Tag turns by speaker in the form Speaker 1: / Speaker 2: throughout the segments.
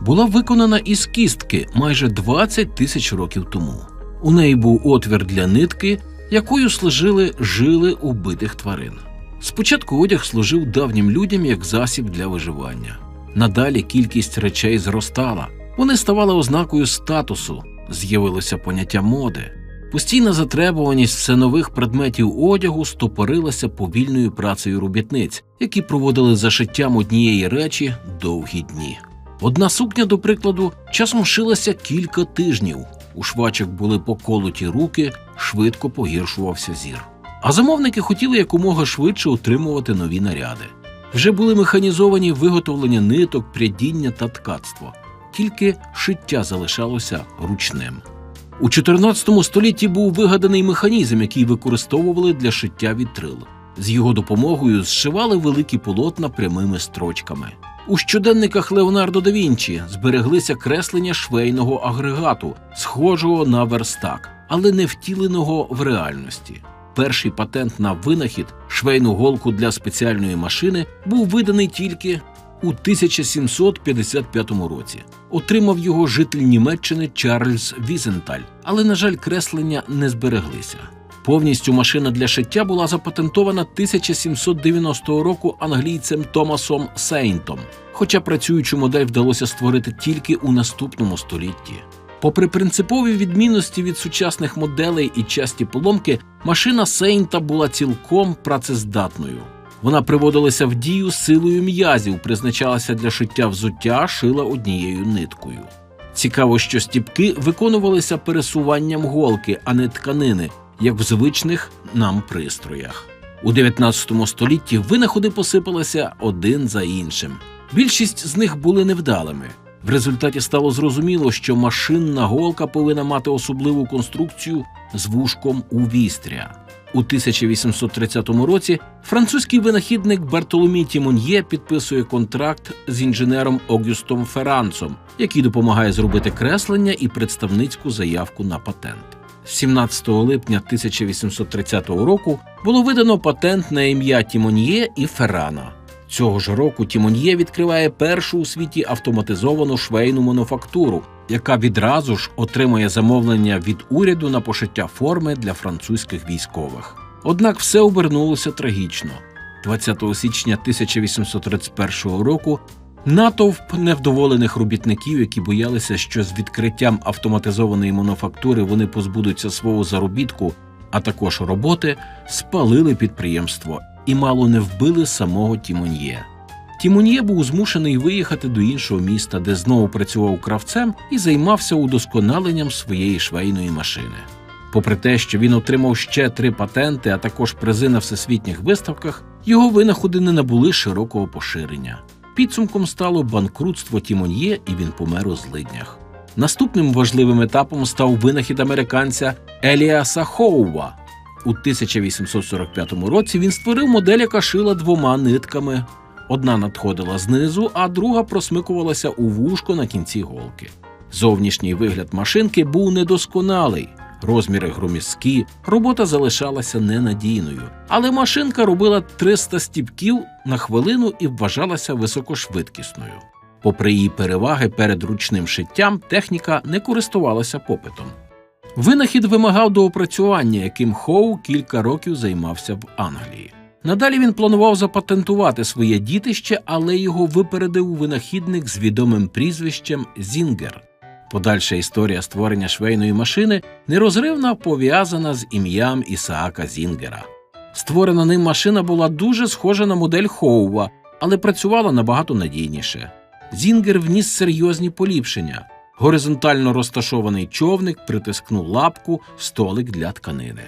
Speaker 1: була виконана із кістки майже 20 тисяч років тому. У неї був отвір для нитки, якою служили жили убитих тварин. Спочатку одяг служив давнім людям як засіб для виживання. Надалі кількість речей зростала. Вони ставали ознакою статусу, з'явилося поняття моди. Постійна затребуваність все нових предметів одягу стопорилася повільною працею робітниць, які проводили за шиттям однієї речі довгі дні. Одна сукня, до прикладу, часом шилася кілька тижнів. У швачок були поколоті руки, швидко погіршувався зір. А замовники хотіли якомога швидше отримувати нові наряди. Вже були механізовані виготовлення ниток, прядіння та ткацтво. Тільки шиття залишалося ручним. У 14 столітті був вигаданий механізм, який використовували для шиття вітрил. З його допомогою зшивали великі полотна прямими строчками. У щоденниках Леонардо да Вінчі збереглися креслення швейного агрегату, схожого на верстак, але не втіленого в реальності. Перший патент на винахід швейну голку для спеціальної машини був виданий тільки у 1755 році. Отримав його житель Німеччини Чарльз Візенталь, але, на жаль, креслення не збереглися. Повністю машина для шиття була запатентована 1790 року англійцем Томасом Сейнтом, хоча працюючу модель вдалося створити тільки у наступному столітті. Попри принципові відмінності від сучасних моделей і часті поломки, машина Сейнта була цілком працездатною. Вона приводилася в дію силою м'язів, призначалася для шиття взуття, шила однією ниткою. Цікаво, що стіпки виконувалися пересуванням голки, а не тканини, як в звичних нам пристроях. У 19 столітті винаходи посипалися один за іншим. Більшість з них були невдалими. В результаті стало зрозуміло, що машинна голка повинна мати особливу конструкцію з вушком у вістря. У 1830 році французький винахідник Бартоломі Тімон'є підписує контракт з інженером Огюстом Ферранцом, який допомагає зробити креслення і представницьку заявку на патент. 17 липня 1830 року було видано патент на ім'я Тімон'є і Феррана. Цього ж року Тімон'є відкриває першу у світі автоматизовану швейну мануфактуру, яка відразу ж отримує замовлення від уряду на пошиття форми для французьких військових. Однак все обернулося трагічно. 20 січня 1831 року натовп невдоволених робітників, які боялися, що з відкриттям автоматизованої мануфактури вони позбудуться свого заробітку, а також роботи, спалили підприємство і мало не вбили самого Тімон'є. Тімон'є був змушений виїхати до іншого міста, де знову працював кравцем і займався удосконаленням своєї швейної машини. Попри те, що він отримав ще три патенти, а також призи на всесвітніх виставках, його винаходи не набули широкого поширення. Підсумком стало банкрутство Тімон'є, і він помер у злиднях. Наступним важливим етапом став винахід американця Еліаса Хоува. У 1845 році він створив модель, яка шила двома нитками. Одна надходила знизу, а друга просмикувалася у вушко на кінці голки. Зовнішній вигляд машинки був недосконалий, розміри громіздкі, робота залишалася ненадійною. Але машинка робила 300 стіпків на хвилину і вважалася високошвидкісною. Попри її переваги перед ручним шиттям, техніка не користувалася попитом. Винахід вимагав доопрацювання, яким Хоу кілька років займався в Англії. Надалі він планував запатентувати своє дітище, але його випередив винахідник з відомим прізвищем Зінгер. Подальша історія створення швейної машини нерозривно пов'язана з ім'ям Ісаака Зінгера. Створена ним машина була дуже схожа на модель Хоува, але працювала набагато надійніше. Зінгер вніс серйозні поліпшення. Горизонтально розташований човник притискнув лапку, столик для тканини.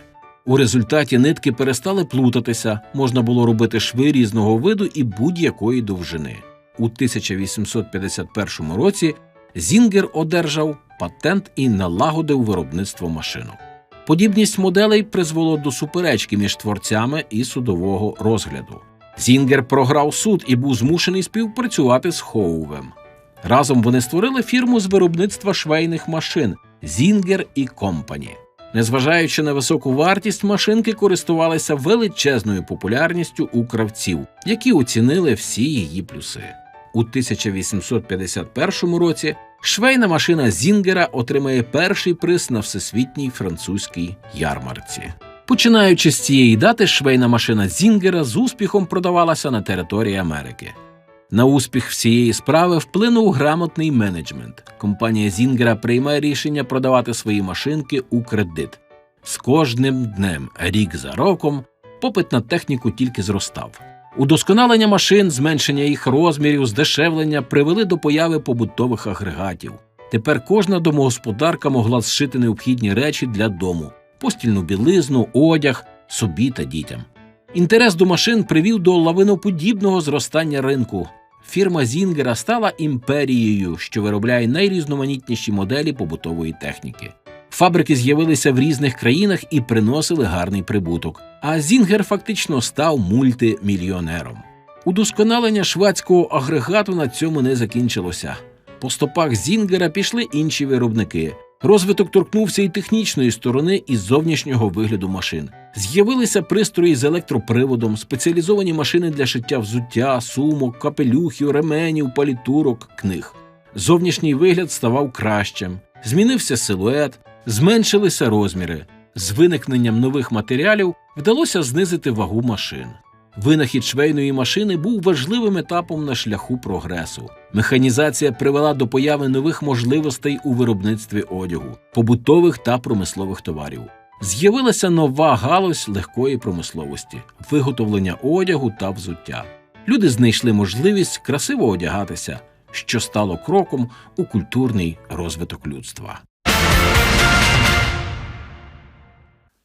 Speaker 1: У результаті нитки перестали плутатися, можна було робити шви різного виду і будь-якої довжини. У 1851 році Зінгер одержав патент і налагодив виробництво машинок. Подібність моделей призвело до суперечки між творцями і судового розгляду. Зінгер програв суд і був змушений співпрацювати з Хоувем. Разом вони створили фірму з виробництва швейних машин Зінгер і Компані. Незважаючи на високу вартість, машинки користувалися величезною популярністю у кравців, які оцінили всі її плюси. У 1851 році швейна машина Зінгера отримає перший приз на всесвітній французькій ярмарці. Починаючи з цієї дати, швейна машина Зінгера з успіхом продавалася на території Америки. На успіх всієї справи вплинув грамотний менеджмент. Компанія Зінгера приймає рішення продавати свої машинки у кредит. З кожним днем, рік за роком, попит на техніку тільки зростав. Удосконалення машин, зменшення їх розмірів, здешевлення привели до появи побутових агрегатів. Тепер кожна домогосподарка могла зшити необхідні речі для дому: постільну білизну, одяг собі та дітям. Інтерес до машин привів до лавиноподібного зростання ринку. Фірма Зінгера стала імперією, що виробляє найрізноманітніші моделі побутової техніки. Фабрики з'явилися в різних країнах і приносили гарний прибуток. А Зінгер фактично став мультимільйонером. Удосконалення шведського агрегату на цьому не закінчилося. По стопах Зінгера пішли інші виробники. Розвиток торкнувся і технічної сторони, і зовнішнього вигляду машин. З'явилися пристрої з електроприводом, спеціалізовані машини для шиття взуття, сумок, капелюхів, ременів, палітурок, книг. Зовнішній вигляд ставав кращим, змінився силует, зменшилися розміри. З виникненням нових матеріалів вдалося знизити вагу машин. Винахід швейної машини був важливим етапом на шляху прогресу. Механізація привела до появи нових можливостей у виробництві одягу, побутових та промислових товарів. З'явилася нова галузь легкої промисловості, виготовлення одягу та взуття. Люди знайшли можливість красиво одягатися, що стало кроком у культурний розвиток людства.